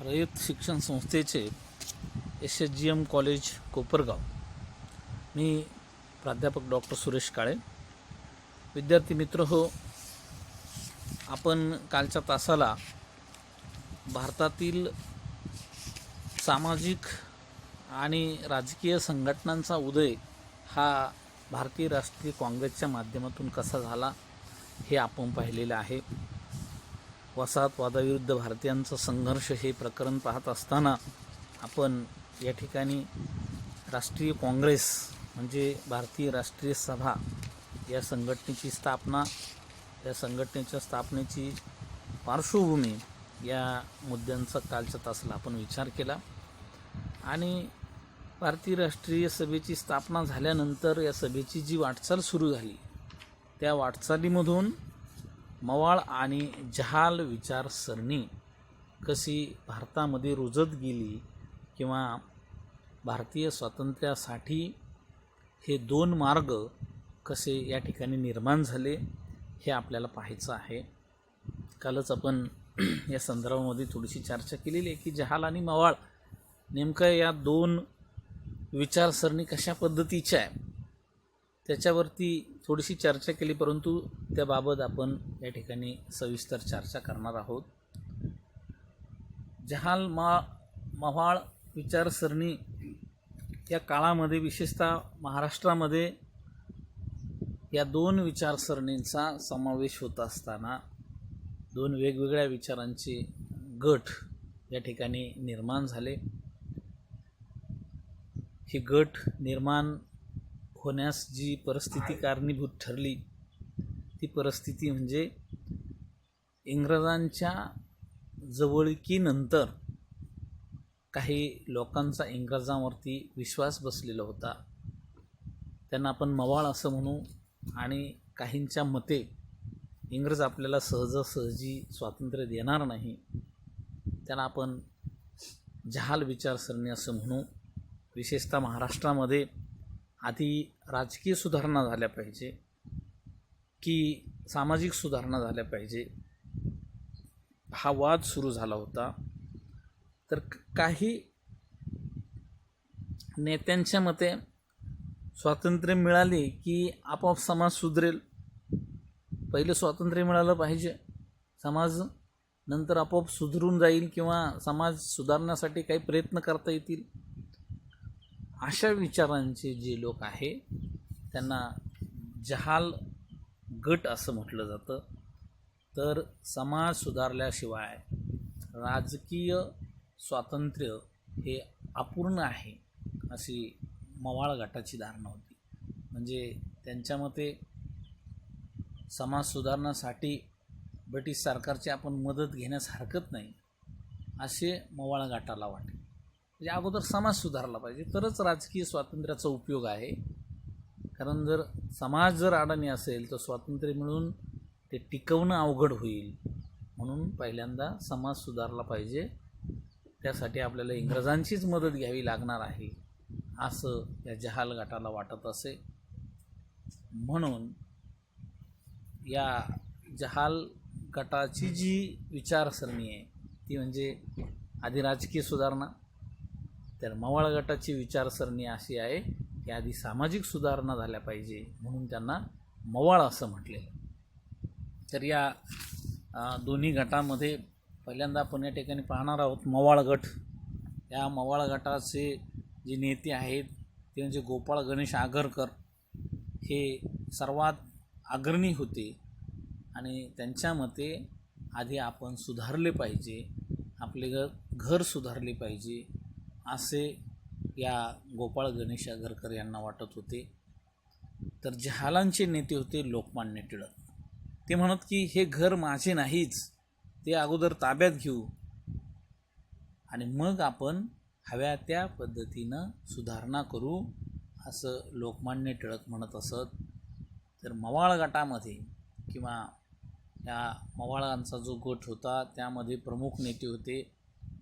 रयत शिक्षण संस्थेचे S H G M college Kopargaon. मी प्राध्यापक doctor Suresh काळे. विद्यार्थी मित्र हो आपण कालच्या तासाला भारतातील सामाजिक आणि राजकीय संघटनांचा उदय हा भारतीय राष्ट्रीय काँग्रेसच्या माध्यमातून कसा झाला हे आपण पाहिलेलं आहे. वसाहतवादाविरुद्ध भारतीयांचा संघर्ष हे प्रकरण पाहत असताना आपण या ठिकाणी राष्ट्रीय काँग्रेस म्हणजे भारतीय राष्ट्रीय सभा या संघटनेची स्थापना या संघटनेच्या स्थापनेची पार्श्वभूमी या मुद्द्यांचा कालच्या तासाला आपण विचार केला. आणि भारतीय राष्ट्रीय सभेची स्थापना झाल्यानंतर या सभेची जी वाटचाल सुरू झाली त्या वाटचालीमधून मवाळ आणि जहाल विचारसरणी कशी भारतामध्ये रुजत गेली किंवा भारतीय स्वातंत्र्यासाठी हे दोन मार्ग कसे या ठिकाणी निर्माण झाले हे आपल्याला पाहायचं आहे. कालच आपण या संदर्भामध्ये थोडीशी चर्चा केलेली आहे की जहाल आणि मवाळ नेमकं या दोन विचारसरणी कशा पद्धतीच्या आहे त्याच्यावरती थोडीशी चर्चा केली परंतु त्याबाबत आपण या ठिकाणी सविस्तर चर्चा करणार आहोत. जहाल मा मवाळ विचारसरणी या काळामध्ये विशेषतः महाराष्ट्रामध्ये या दोन विचारसरणींचा समावेश होत असताना दोन वेगवेगळ्या विचारांचे गट या ठिकाणी निर्माण झाले. हे गट निर्माण होण्यास जी परिस्थिती कारणीभूत ठरली ती परिस्थिती म्हणजे इंग्रजांच्या जवळकीनंतर काही लोकांचा इंग्रजांवरती विश्वास बसलेला होता. त्यांना आपण मवाळ असं म्हणू आणि काहींच्या मते इंग्रज आपल्याला सहजासहजी स्वातंत्र्य देणार नाही त्यांना आपण जहाल विचारसरणी असं म्हणू. विशेषतः महाराष्ट्रामध्ये आधी राजकीय सुधारणा झाल्या पाहिजे की सामाजिक सुधारणा झाल्या पाहिजे. हा वाद सुरू झाला होता. तर काही नेत्यांच्या मते स्वातंत्र्य मिळाले की आपोआप समाज सुधरेल. पहिलं स्वातंत्र्य मिळालं पाहिजे. समाज नंतर आपोआप सुधरून जाईल किंवा समाज सुधारण्यासाठी काही प्रयत्न करता येतील. अशा विचारांचे जे लोक आहे त्यांना जहाल गट असं म्हटलं जातं. तर समाज सुधारल्याशिवाय राजकीय स्वातंत्र्य हे अपूर्ण आहे अशी मवाळ गटाची धारणा होती. म्हणजे त्यांच्या मते समाज सुधारण्यासाठी ब्रिटिश सरकारची आपण मदत घेण्यास हरकत नाही असे मवाळ गटाला वाटते म्हणजे अगोदर समाज सुधारला पाहिजे. तरच राजकीय स्वातंत्र्याचा उपयोग आहे. कारण जर समाज जर अडाणी असेल तर स्वातंत्र्य मिळून ते टिकवणं अवघड होईल. म्हणून पहिल्यांदा समाज सुधारला पाहिजे. त्यासाठी आपल्याला इंग्रजांचीच मदत घ्यावी लागणार आहे असं या जहाल गटाला वाटत असे. म्हणून या जहाल गटाची जी विचारसरणी आहे ती म्हणजे आधी राजकीय सुधारणा तर मवाळ गटाची विचारसरणी अशी आहे की आधी सामाजिक सुधारणा झाल्या पाहिजे म्हणून त्यांना मवाळ असं म्हटलेलं. तर या दोन्ही गटामध्ये पहिल्यांदा आपण या ठिकाणी पाहणार आहोत मवाळ गट. या मवाळ गटाचे जे नेते आहेत ते म्हणजे गोपाळ गणेश आगरकर हे सर्वात अग्रणी होते आणि त्यांच्या मते आधी आपण सुधारले पाहिजे आपले घर घर सुधारले पाहिजे असे या गोपाळ गणेश आगरकर यांना वाटत होते. तर जहालांचे नेते होते लोकमान्य टिळक. ते म्हणत की हे घर माझे नाहीच. ते अगोदर ताब्यात घेऊ. आणि मग आपण हव्या त्या पद्धतीनं सुधारणा करू असं लोकमान्य टिळक म्हणत असत. तर मवाळ गटामध्ये किंवा या मवाळांचा जो गट होता त्यामध्ये प्रमुख नेते होते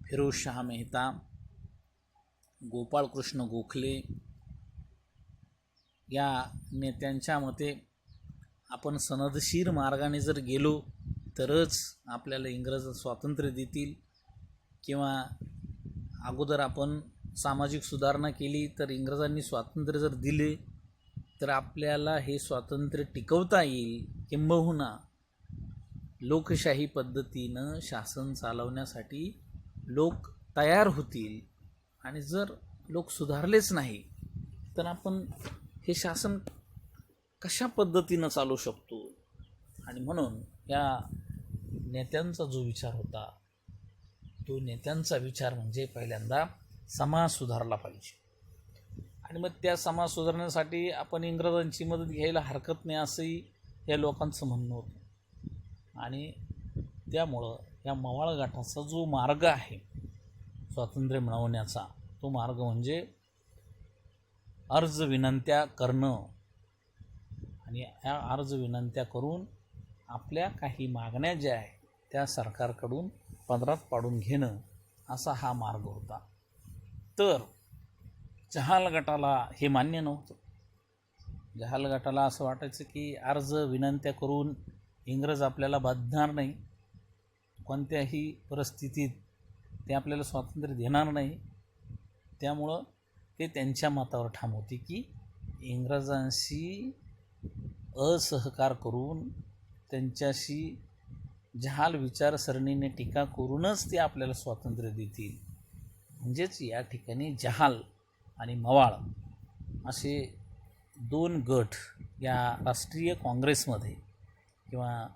फिरोजशहा मेहता. गोपाळकृष्ण गोखले या नेत्यांच्या मते आपण सनदशीर मार्गाने जर गेलो तरच आपल्याला इंग्रज स्वातंत्र्य देतील किंवा अगोदर आपण सामाजिक सुधारणा केली तर इंग्रजांनी स्वातंत्र्य जर दिले तर आपल्याला हे स्वातंत्र्य टिकवता येईल किंबहुना लोकशाही पद्धतीनं शासन चालवण्यासाठी लोक तयार होतील. आणि जर लोक सुधारलेच नाही तर आपण हे शासन कशा पद्धतीनं चालू शकतो? आणि म्हणून या नेत्यांचा जो विचार होता तो नेत्यांचा विचार म्हणजे पहिल्यांदा समाज सुधारला पाहिजे. आणि मग त्या समाज सुधारण्यासाठी आपण इंग्रजांची मदत घ्यायला हरकत नाही असंही या लोकांचं म्हणणं होतं. आणि त्यामुळं या मवाळ गाठाचा जो मार्ग आहे स्वातंत्र्य मिळवण्याचा तो मार्ग म्हणजे अर्ज विनंत्या करणं. आणि या अर्ज विनंत्या करून आपल्या काही मागण्या ज्या आहेत त्या सरकारकडून पदरात पाडून घेणं असा हा मार्ग होता. तर जहाल गटाला हे मान्य नव्हतं. जहाल गटाला असं वाटायचं की अर्ज विनंत्या करून इंग्रज आपल्याला बाधणार नाही. कोणत्याही परिस्थितीत ते आपल्याला स्वातंत्र्य देणार नाही. त्यामुळं ते त्यांच्या मतावर ठाम होते की इंग्रजांशी असहकार करून त्यांच्याशी जहाल विचारसरणीने टीका करूनच ते आपल्याला स्वातंत्र्य देतील. म्हणजेच या ठिकाणी जहाल आणि मवाळ असे दोन गट या राष्ट्रीय काँग्रेसमध्ये किंवा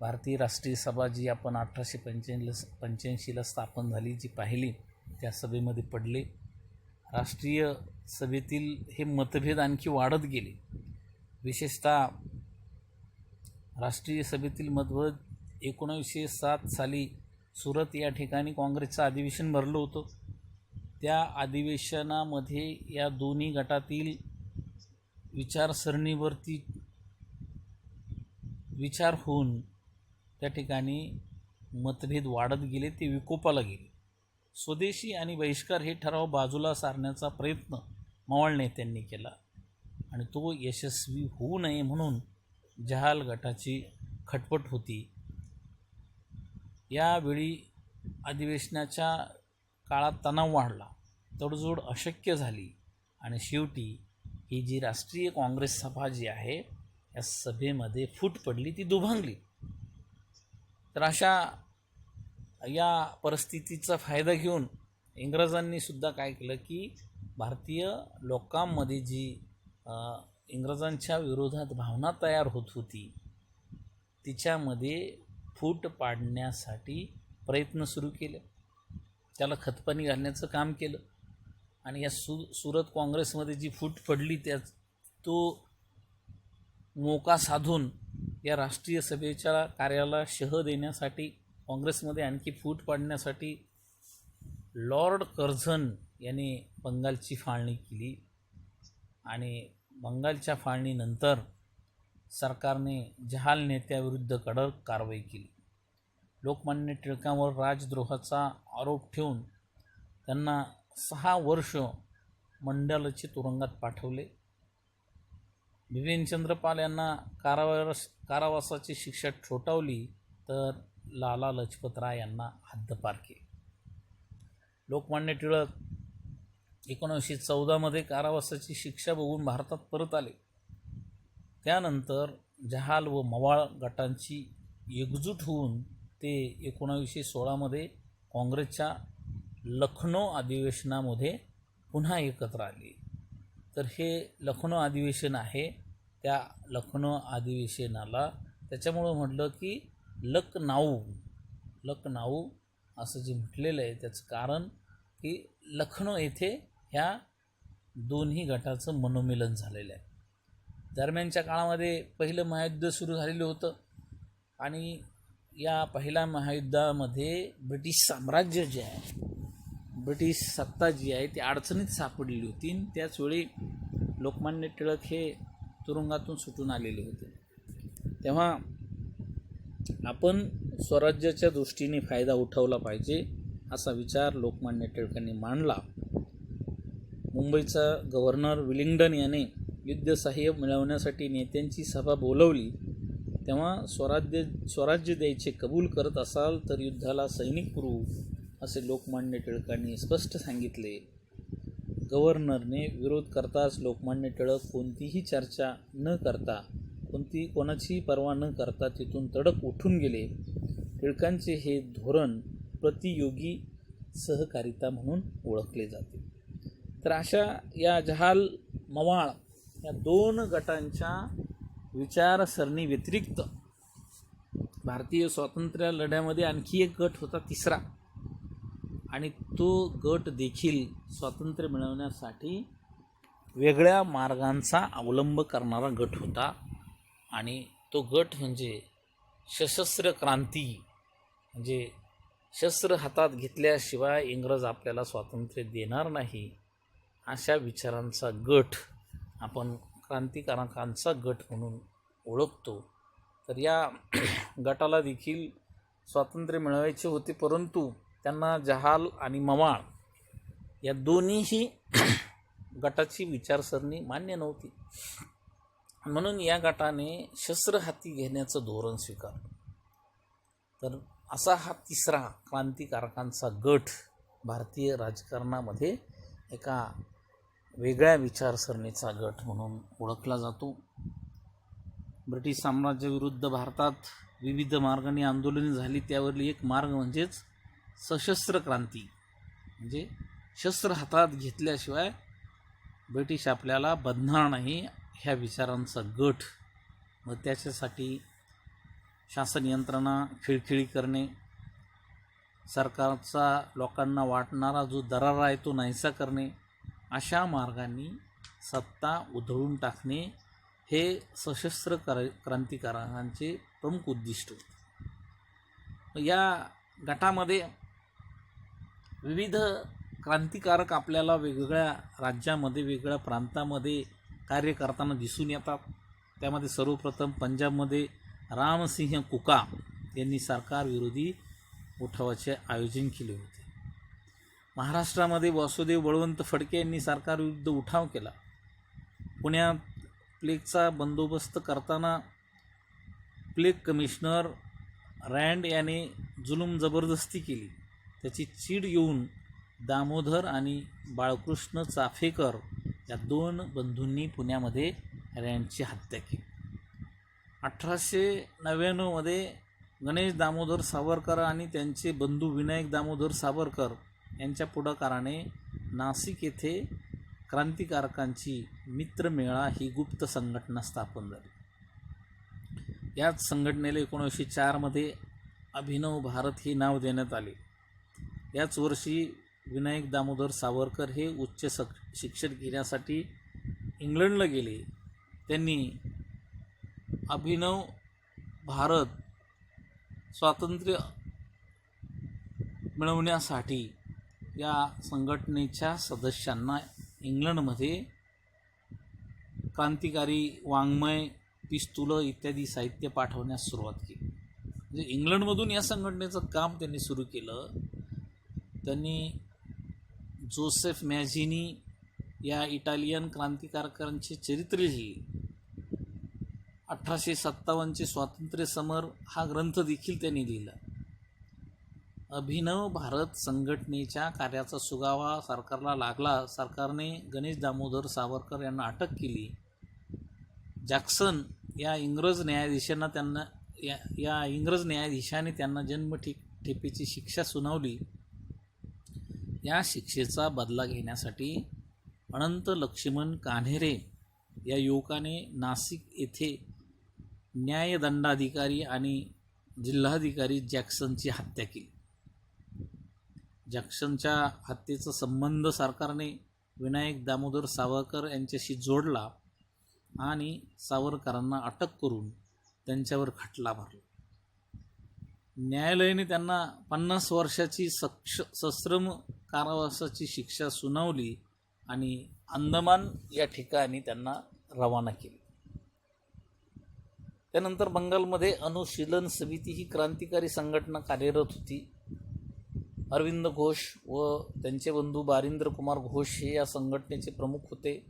भारतीय राष्ट्रीय सभा जी आपण अठराशे पंच्याऐंशीला पंच्याऐंशीला स्थापन झाली जी पाहिली त्या सभेमध्ये पडले. राष्ट्रीय सभेतील हे मतभेद आणखी वाढत गेले. विशेषतः राष्ट्रीय सभेतील मतभेद एकोणीसशे सात साली सुरत या ठिकाणी काँग्रेसचं अधिवेशन भरलं होतं. त्या अधिवेशनामध्ये या दोन्ही गटातील विचारसरणीवरती विचार होऊन त्या ठिकाणी मतभेद वाढत गेले ते विकोपाला गेले. स्वदेशी आणि बहिष्कार हे ठराव बाजूला सारण्याचा प्रयत्न मवाळ नेत्यांनी केला आणि तो यशस्वी होऊ नये म्हणून जहाल गटाची खटपट होती. यावेळी अधिवेशनाच्या काळात तणाव वाढला तडजोड अशक्य झाली आणि शेवटी ही जी राष्ट्रीय काँग्रेस सभा जी आहे या सभेमध्ये फूट पडली ती दुभांगली. तर अशा या परिस्थितीचा फायदा घेऊन इंग्रजांनी सुद्धा काय केलं की भारतीय लोकांमध्ये जी इंग्रजांच्या विरोधात भावना तयार होत होती तिच्यामध्ये फूट पाडण्यासाठी प्रयत्न सुरू केले. त्याला खतपाणी घालण्याचं काम केलं. आणि या सु सुरत काँग्रेसमध्ये जी फूट पडली त्या तो मोका साधून या राष्ट्रीय सभेच्या कार्याला शह देण्यासाठी काँग्रेसमध्ये आणखी फूट पाडण्यासाठी लॉर्ड कर्झन यांनी बंगालची फाळणी केली. आणि बंगालच्या फाळणीनंतर सरकारने जहाल नेत्याविरुद्ध कडक कारवाई केली. लोकमान्य टिळकांवर राजद्रोहाचा आरोप ठेवून त्यांना सहा वर्ष मंडलची तुरुंगात पाठवले. बिपिनचंद्र पाल यांना कारावास कारावासाची शिक्षा ठोठावली तर लाला लजपत राय यांना हद्दपार केले. लोकमान्य टिळक एकोणीसशे चौदामध्ये कारावासाची शिक्षा बघून भारतात परत आले. त्यानंतर जहाल व मवाळ गटांची एकजूट होऊन ते एकोणावीसशे सोळामध्ये काँग्रेसच्या लखनौ अधिवेशनामध्ये पुन्हा एकत्र आले. तर हे लखनौ अधिवेशन आहे. त्या लखनौ अधिवेशनाला त्याच्यामुळं म्हटलं की लखनाऊ लखनाऊ असं जे म्हटलेलं आहे त्याचं कारण की लखनौ येथे ह्या दोन्ही गटाचं मनोमिलन झालेलं आहे. दरम्यानच्या काळामध्ये पहिलं महायुद्ध सुरू झालेलं होतं आणि या पहिल्या महायुद्धामध्ये ब्रिटिश साम्राज्य जे आहे ब्रिटिश सत्ता जी आहे ती अडचणीत सापडलेली होती त्याचवेळी लोकमान्य टिळक हे तुरुंगातून सुटून आलेले होते. तेव्हा आपण स्वराज्याच्या दृष्टीने फायदा उठवला पाहिजे असा विचार लोकमान्य टिळकांनी मांडला. मुंबईचा गव्हर्नर विलिंग्डन याने युद्धसहाय्य मिळवण्यासाठी नेत्यांची सभा बोलवली. तेव्हा स्वराज्य स्वराज्य द्यायचे कबूल करत असाल तर युद्धाला सैनिक पुरवू. असे लोकमान्य टिळकांनी स्पष्ट सांगितले. गव्हर्नरने विरोध करताच लोकमान्य टिळक कोणतीही चर्चा न करता कोणती कोणाचीही पर्वा न करता तिथून तडक उठून गेले. टिळकांचे हे धोरण प्रतियोगी सहकारिता म्हणून ओळखले जाते. तर अशा या जहाल मवाळ या दोन गटांच्या विचारसरणी व्यतिरिक्त भारतीय स्वातंत्र्य लढ्यामध्ये आणखी एक गट होता तिसरा. आणि तो गट देखील स्वातंत्र्य मिळवण्यासाठी वेगळ्या मार्गांचा अवलंब करणारा गट होता. आणि तो गट म्हणजे सशस्त्र क्रांती म्हणजे शस्त्र हातात घेतल्याशिवाय इंग्रज आपल्याला स्वातंत्र्य देणार नाही अशा विचारांचा गट आपण क्रांतिकारकांचा गट म्हणून ओळखतो. तर या गटाला देखील स्वातंत्र्य मिळवायचे होते परंतु त्यांना जहाल आणि मवाळ या दोन्हीही गटाची विचारसरणी मान्य नव्हती. म्हणून या गटाने शस्त्र हाती घेण्याचं धोरण स्वीकारलं. तर असा हा तिसरा क्रांतिकारकांचा गट भारतीय राजकारणामध्ये एका वेगळ्या विचारसरणीचा गट म्हणून ओळखला जातो. ब्रिटिश साम्राज्याविरुद्ध भारतात विविध मार्गाने आंदोलने झाली. त्यावरील एक मार्ग म्हणजेच सशस्त्र क्रांती. म्हणजे शस्त्र हातात घेतल्याशिवाय ब्रिटिश आपल्याला बधणार नाही ह्या विचारांचा गट. व त्याच्यासाठी शासन यंत्रणा खिळखिळी करणे. सरकारचा लोकांना वाटणारा जो दरारा आहे तो नाहीसा करणे. अशा मार्गांनी सत्ता उधळून टाकणे हे सशस्त्र कर क्रांतिकारकांचे प्रमुख उद्दिष्ट होते. या गटामध्ये विविध क्रांतिकारक आपल्याला वेगवेगळ्या राज्यामध्ये वेगवेगळ्या प्रांतामध्ये कार्य करताना दिसून येतात. त्यामध्ये सर्वप्रथम पंजाबमध्ये रामसिंह कुका यांनी सरकारविरोधी उठावाचे आयोजन केले होते. महाराष्ट्रामध्ये वासुदेव बळवंत फडके यांनी सरकारविरुद्ध उठाव केला. पुण्यात प्लेगचा बंदोबस्त करताना प्लेग कमिशनर रँड याने जुलूम जबरदस्ती केली. त्याची चीड येऊन दामोदर आणि बाळकृष्ण चाफेकर या दोन बंधूंनी पुण्यामध्ये रँडची हत्या केली. अठराशे नव्याण्णवमध्ये गणेश दामोदर सावरकर आणि त्यांचे बंधू विनायक दामोदर सावरकर यांच्या पुढाकाराने नाशिक येथे क्रांतिकारकांची मित्रमेळा ही गुप्त संघटना स्थापन झाली. याच संघटनेला एकोणीसशे चारमध्ये अभिनव भारत हे नाव देण्यात आले. याच वर्षी विनायक दामोदर सावरकर हे उच्च सक शिक्षण घेण्यासाठी इंग्लंडला गेले. त्यांनी अभिनव भारत स्वातंत्र्य मिळवण्यासाठी या संघटनेच्या सदस्यांना इंग्लंडमध्ये क्रांतिकारी वाङ्मय पिस्तुलं इत्यादी साहित्य पाठवण्यास सुरुवात केली. म्हणजे इंग्लंडमधून या संघटनेचं काम त्यांनी सुरू केलं. त्यांनी जोसेफ मॅझिनी या इटालियन क्रांतिकारकांचे चरित्र लिहिले. अठराशे सत्तावन्नचे स्वातंत्र्य समर हा ग्रंथ देखील त्यांनी लिहिला. अभिनव भारत संघटनेच्या कार्याचा सुगावा सरकारला लागला. सरकारने गणेश दामोदर सावरकर यांना अटक केली. जॅक्सन या इंग्रज न्यायाधीशांना त्यांना या या इंग्रज न्यायाधीशाने त्यांना जन्मठे ठेपेची शिक्षा सुनावली. या शिक्षेचा बदला घेण्यासाठी अनंत लक्ष्मण कान्हेरे या युवकाने नाशिक येथे न्यायदंडाधिकारी आणि जिल्हाधिकारी जॅक्सनची हत्या केली. जॅक्सनच्या हत्येचा संबंध सरकारने विनायक दामोदर सावरकर यांच्याशी जोडला आणि सावरकरांना अटक करून त्यांच्यावर खटला भरला न्यायालयाने त्यांना पन्नास वर्षाची सक्ष सश्रम कारावासाची शिक्षा सुनावली आणि अंदमान या ठिकाणी त्यांना रवाना केले. त्यानंतर बंगालमध्ये अनुशीलन समिती ही क्रांतिकारी संघटना कार्यरत होती. अरविंद घोष व त्यांचे बंधू बारिंद्र कुमार घोष हे या संघटनेचे प्रमुख होते.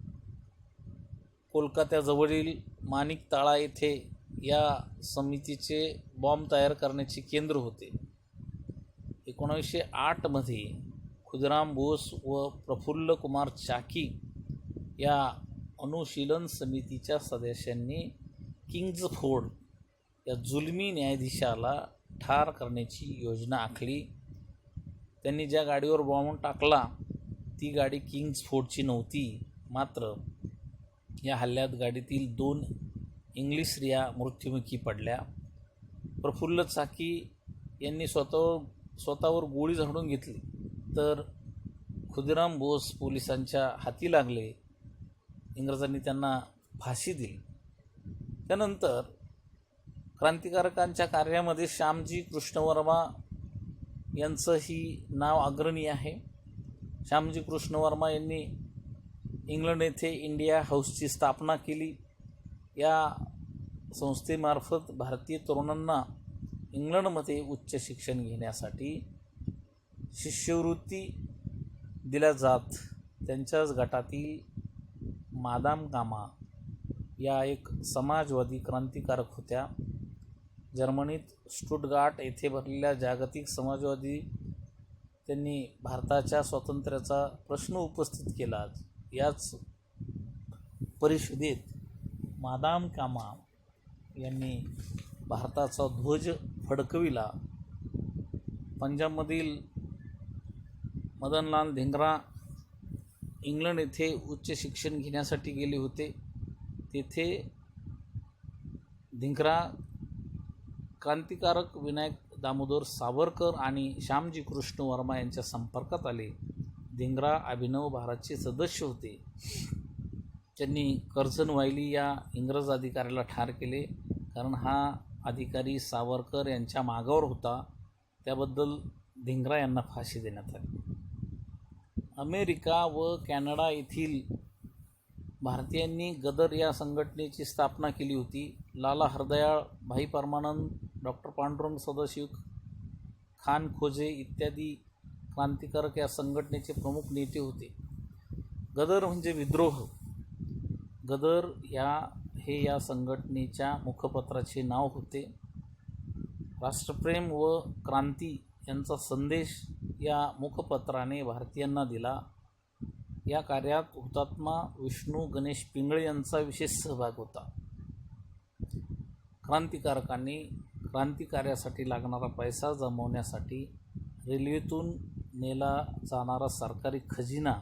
कोलकात्याजवळील माणिक ताळा येथे या समितीचे बॉम्ब तयार करण्याचे केंद्र होते. एकोणीसशे आठमध्ये खुदराम बोस व प्रफुल्ल कुमार चाकी या अनुशीलन समितीच्या सदस्यांनी किंग्ज फोर्ड या जुलमी न्यायाधीशाला ठार करण्याची योजना आखली. त्यांनी ज्या गाडीवर बॉम्ब टाकला ती गाडी किंग्ज फोर्डची नव्हती. मात्र या हल्ल्यात गाडीतील दोन इंग्लिश स्त्रिया मृत्युमुखी पडल्या. प्रफुल्ल चाकी यांनी स्वतः स्वतःवर गोळी झाडून घेतली. तर खुदिराम बोस पोलिसांच्या हाती लागले. इंग्रजांनी त्यांना फाशी दिली. त्यानंतर क्रांतिकारकांच्या कार्यामध्ये श्यामजी कृष्णवर्मा यांचंही नाव अग्रणी आहे. श्यामजी कृष्णवर्मा यांनी इंग्लंड येथे इंडिया हाऊसची स्थापना केली. या संस्थेमार्फत भारतीय तरुणांना इंग्लंडमध्ये उच्च शिक्षण घेण्यासाठी शिष्यवृत्ती दिल्या जात. त्यांच्याच गटातील मादाम कामा या एक समाजवादी क्रांतिकारक होत्या. जर्मनीत स्टुटगार्ट येथे भरलेल्या जागतिक समाजवादी त्यांनी भारताच्या स्वातंत्र्याचा प्रश्न उपस्थित केला. याच परिषदेत मादाम कामा यांनी भारताचा ध्वज फडकविला. पंजाबमधील मदनलाल धिंगरा इंग्लंड येथे उच्च शिक्षण घेण्यासाठी गेले होते. तेथे धिंगरा क्रांतिकारक विनायक दामोदर सावरकर आणि श्यामजी कृष्ण वर्मा यांच्या संपर्कात आले. धिंगरा अभिनव भारतचे सदस्य होते. त्यांनी कर्झन वायली या इंग्रज अधिकाऱ्याला ठार केले. कारण हा अधिकारी सावरकर यांच्या मागावर होता. त्याबद्दल धिंगरा यांना फाशी देण्यात आली. अमेरिका व कॅनडा येथील भारतीयांनी गदर या संघटनेची स्थापना केली होती. लाला हरदयाळ भाई परमानंद डॉक्टर पांडुरंग सदाशिव खान खोजे इत्यादी क्रांतिकारक या संघटनेचे प्रमुख नेते होते. गदर म्हणजे विद्रोह. गदर या हे या संघटनेच्या मुखपत्राचे नाव होते. राष्ट्रप्रेम व क्रांती यांचा संदेश या मुखपत्राने भारतीयांना दिला. या कार्यात हुतात्मा विष्णू गणेश पिंगळे यांचा विशेष सहभाग होता. क्रांतिकारकांनी क्रांतिकार्यासाठी लागणारा पैसा जमवण्यासाठी रेल्वेतून नेला जाणारा सरकारी खजिना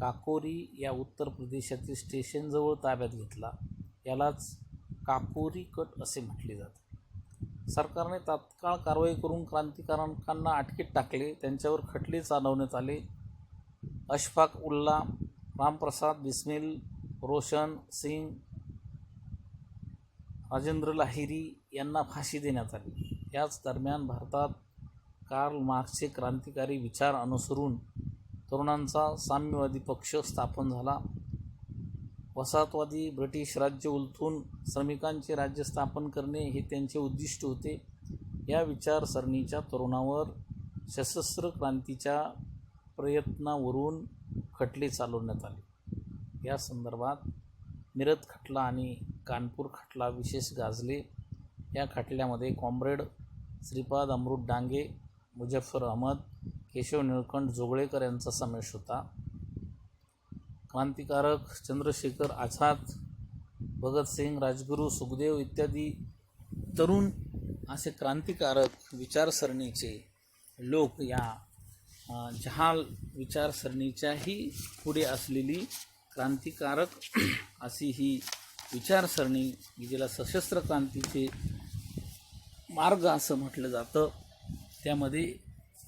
काकोरी या उत्तर प्रदेशातील स्टेशनजवळ ताब्यात घेतला. यालाच काकोरी कट असे म्हटले जाते. सरकारने तात्काळ कारवाई करून क्रांतिकारकांना अटकेत टाकले. त्यांच्यावर खटले चालवण्यात आले. अशफाक उल्ला रामप्रसाद बिस्मिल रोशन सिंग राजेंद्र लाहिरी यांना फाशी देण्यात आली. याच दरम्यान भारतात कार्ल मार्क्सचे क्रांतिकारी विचार अनुसरून तरुणांचा साम्यवादी पक्ष स्थापन झाला. वसाहतवादी ब्रिटिश राज्य उलथून श्रमिकांचे राज्य स्थापन करणे हे त्यांचे उद्दिष्ट होते. या विचारसरणीच्या तरुणावर सशस्त्र क्रांतीच्या प्रयत्नावरून खटले चालवण्यात आले. या संदर्भात मिरत खटला आणि कानपूर खटला विशेष गाजले. या खटल्यामध्ये कॉम्रेड श्रीपाद अमृत डांगे मुजफ्फर अहमद केशव निळकंठ जोगळेकर यांचा समावेश होता. क्रांतिकारक चंद्रशेखर आझाद भगतसिंग राजगुरू सुखदेव इत्यादी तरुण असे क्रांतिकारक विचारसरणीचे लोक या जहाल विचारसरणीच्याही पुढे असलेली क्रांतिकारक अशी ही विचारसरणी जिला सशस्त्र क्रांतीचे मार्ग असं म्हटलं जातं. त्यामध्ये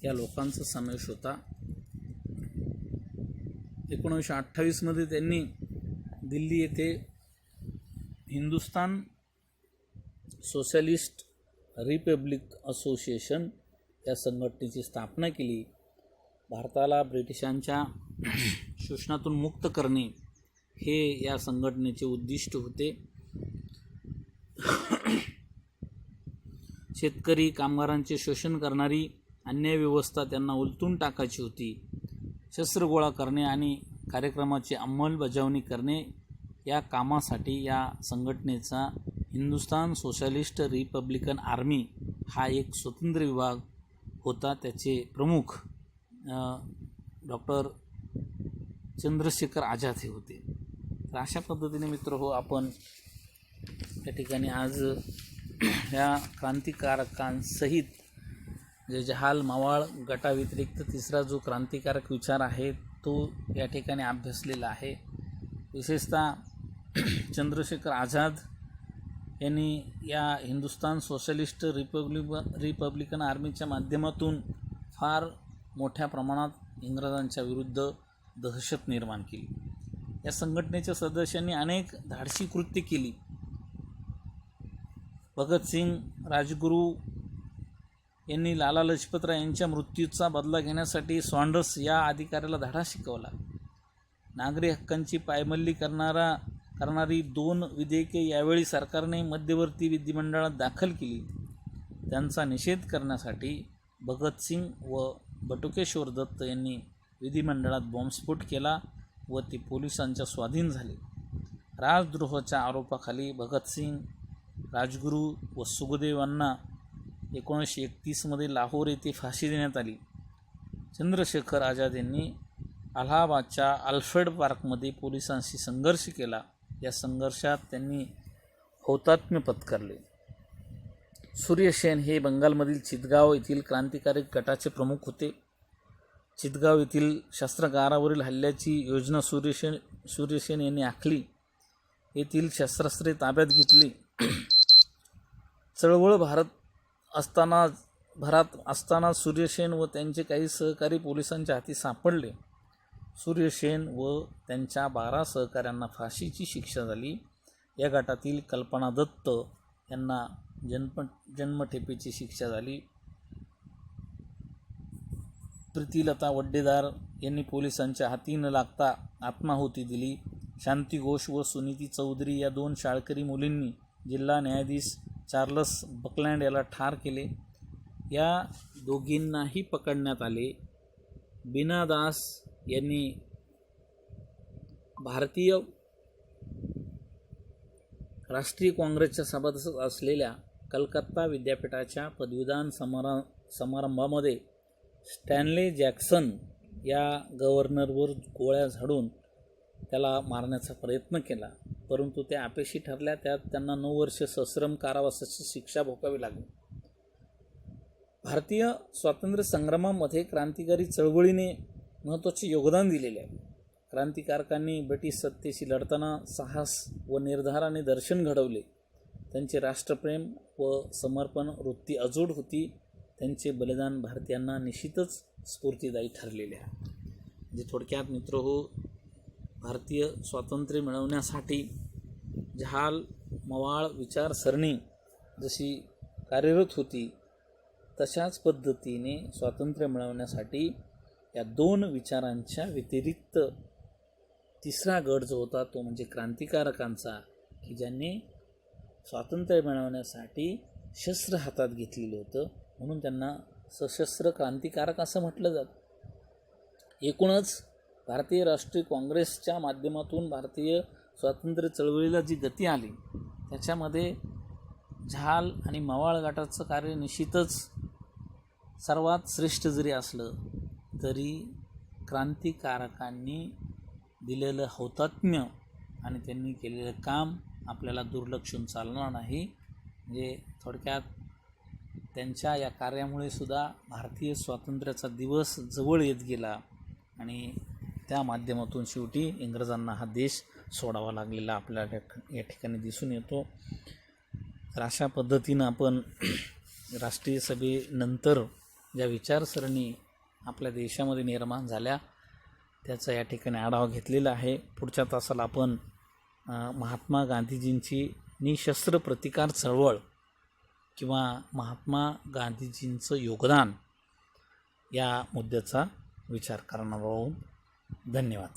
या लोकांचा समावेश होता. एकोणीसशे अठ्ठावीसमध्ये त्यांनी दिल्ली येथे हिंदुस्तान सोशलिस्ट रिपब्लिक असोसिएशन या संघटनेची स्थापना केली. भारताला ब्रिटिशांच्या शोषणातून मुक्त करणे हे या संघटनेचे उद्दिष्ट होते. शेतकरी कामगारांचे शोषण करणारी अन्याय व्यवस्था त्यांना उलटून टाकायची होती. शस्त्र गोळा करणे आणि कार्यक्रमाची अंमलबजावणी करणे या कामासाठी या संघटनेचा हिंदुस्तान सोशलिस्ट रिपब्लिकन आर्मी हा एक स्वतंत्र विभाग होता. त्याचे प्रमुख डॉक्टर चंद्रशेखर आझाद हे होते. तर अशा पद्धतीने मित्र हो आपण त्या ठिकाणी आज ह्या क्रांतिकारकांसहित जे जहाल मावाळ गटाव्यतिरिक्त तिसरा जो क्रांतिकारक विचार आहे तो या ठिकाणी अभ्यासलेला आहे. विशेषतः चंद्रशेखर आझाद यांनी या हिंदुस्तान सोशलिस्ट रिपब्लिक रिपब्लिकन आर्मीच्या माध्यमातून फार मोठ्या प्रमाणात इंग्रजांच्या विरुद्ध दहशत निर्माण केली. या संघटनेच्या सदस्यांनी अनेक धाडसी कृत्य केली. भगतसिंग राजगुरू यांनी लाला लजपतराय यांच्या मृत्यूचा बदला घेण्यासाठी सॉन्डर्स या अधिकाऱ्याला धडा शिकवला. नागरी हक्कांची पायमल्ली करणारा करणारी दोन विधेयके यावेळी सरकारने मध्यवर्ती विधिमंडळात दाखल केली. त्यांचा निषेध करण्यासाठी भगतसिंग व बटुकेश्वर दत्त यांनी विधिमंडळात बॉम्बस्फोट केला व ते पोलिसांच्या स्वाधीन झाले. राजद्रोहाच्या आरोपाखाली भगतसिंग राजगुरू व सुखदेवांना एकोणीसशे एकतीसमध्ये लाहोर येथे फाशी देण्यात आली. चंद्रशेखर आझाद यांनी अलाहाबादच्या अल्फ्रेड पार्कमध्ये पोलिसांशी संघर्ष केला. या संघर्षात त्यांनी हौतात्म्य पत्करले. सूर्यसेन हे बंगालमधील चितगाव येथील क्रांतिकारी गटाचे प्रमुख होते. चितगाव येथील शस्त्रगारावरील हल्ल्याची योजना सूर्यसेन सूर्यसेन यांनी आखली. येथील शस्त्रास्त्रे ताब्यात घेतली. चळवळ भारत असताना भरात असताना सूर्यसेन व त्यांचे काही सहकारी पोलिसांच्या हाती सापडले. सूर्यसेन व त्यांच्या बारा सहकाऱ्यांना फाशीची शिक्षा झाली. या गटातील कल्पना दत्त यांना जन्म जन्मठेपेची शिक्षा झाली. प्रीतिलता वड्डेदार यांनी पोलिसांच्या हाती न लागता आत्माहुती दिली. शांती घोष व सुनीती चौधरी या दोन शाळकरी मुलींनी जिल्हा न्यायाधीश चार्लस बकलँड याला ठार केले. या दोघींनाही पकडण्यात आले. बिना दास यांनी भारतीय राष्ट्रीय काँग्रेसच्या सभासद असलेल्या कलकत्ता विद्यापीठाच्या पदवीदान समारा समारंभामध्ये स्टॅनले जॅक्सन या गव्हर्नरवर गोळ्या झाडून त्याला मारण्याचा प्रयत्न केला. परंतु त्या अपेक्षी ठरल्या त्यात त्यांना नऊ वर्ष सश्रम कारावासाची शिक्षा भोगावी लागली. भारतीय स्वातंत्र्य संग्रामामध्ये क्रांतिकारी चळवळीने महत्त्वाचे योगदान दिलेले आहे. क्रांतिकारकांनी ब्रिटिश सत्तेशी लढताना साहस व निर्धाराने दर्शन घडवले. त्यांचे राष्ट्रप्रेम व समर्पण वृत्ती अजूड होती. त्यांचे बलिदान भारतीयांना निश्चितच स्फूर्तिदायी ठरलेले आहे. म्हणजे थोडक्यात मित्र हो भारतीय स्वातंत्र्य मिळवण्यासाठी जहाल मवाळ विचारसरणी जशी कार्यरत होती तशाच पद्धतीने स्वातंत्र्य मिळवण्यासाठी या दोन विचारांच्या व्यतिरिक्त तिसरा गट जो होता तो म्हणजे क्रांतिकारकांचा की ज्यांनी स्वातंत्र्य मिळवण्यासाठी शस्त्र हातात घेतलेलं होतं म्हणून त्यांना सशस्त्र क्रांतिकारक असं म्हटलं जातं. एकूणच भारतीय राष्ट्रीय काँग्रेसच्या माध्यमातून भारतीय स्वातंत्र्य चळवळीला जी गती आली त्याच्यामध्ये झाल आणि मवाळ गटाचं कार्य निश्चितच सर्वात श्रेष्ठ जरी असलं तरी क्रांतिकारकांनी दिलेलं हौतात्म्य आणि त्यांनी केलेलं काम आपल्याला दुर्लक्षून चालणार नाही. म्हणजे थोडक्यात त्यांच्या या कार्यामुळे सुद्धा भारतीय स्वातंत्र्याचा दिवस जवळ येत गेला आणि त्या माध्यमातून शेवटी इंग्रजांना हा देश सोडावा लागलेला आपल्याला या ठिकाणी दिसून येतो. तर अशा पद्धतीनं आपण राष्ट्रीय सभेनंतर ज्या विचारसरणी आपल्या देशामध्ये निर्माण झाल्या त्याचा या ठिकाणी आढावा घेतलेला आहे. पुढच्या तासाला आपण महात्मा गांधीजींची निशस्त्र प्रतिकार चळवळ किंवा महात्मा गांधीजींचं योगदान या मुद्द्याचा विचार करणार आहोत. धन्यवाद.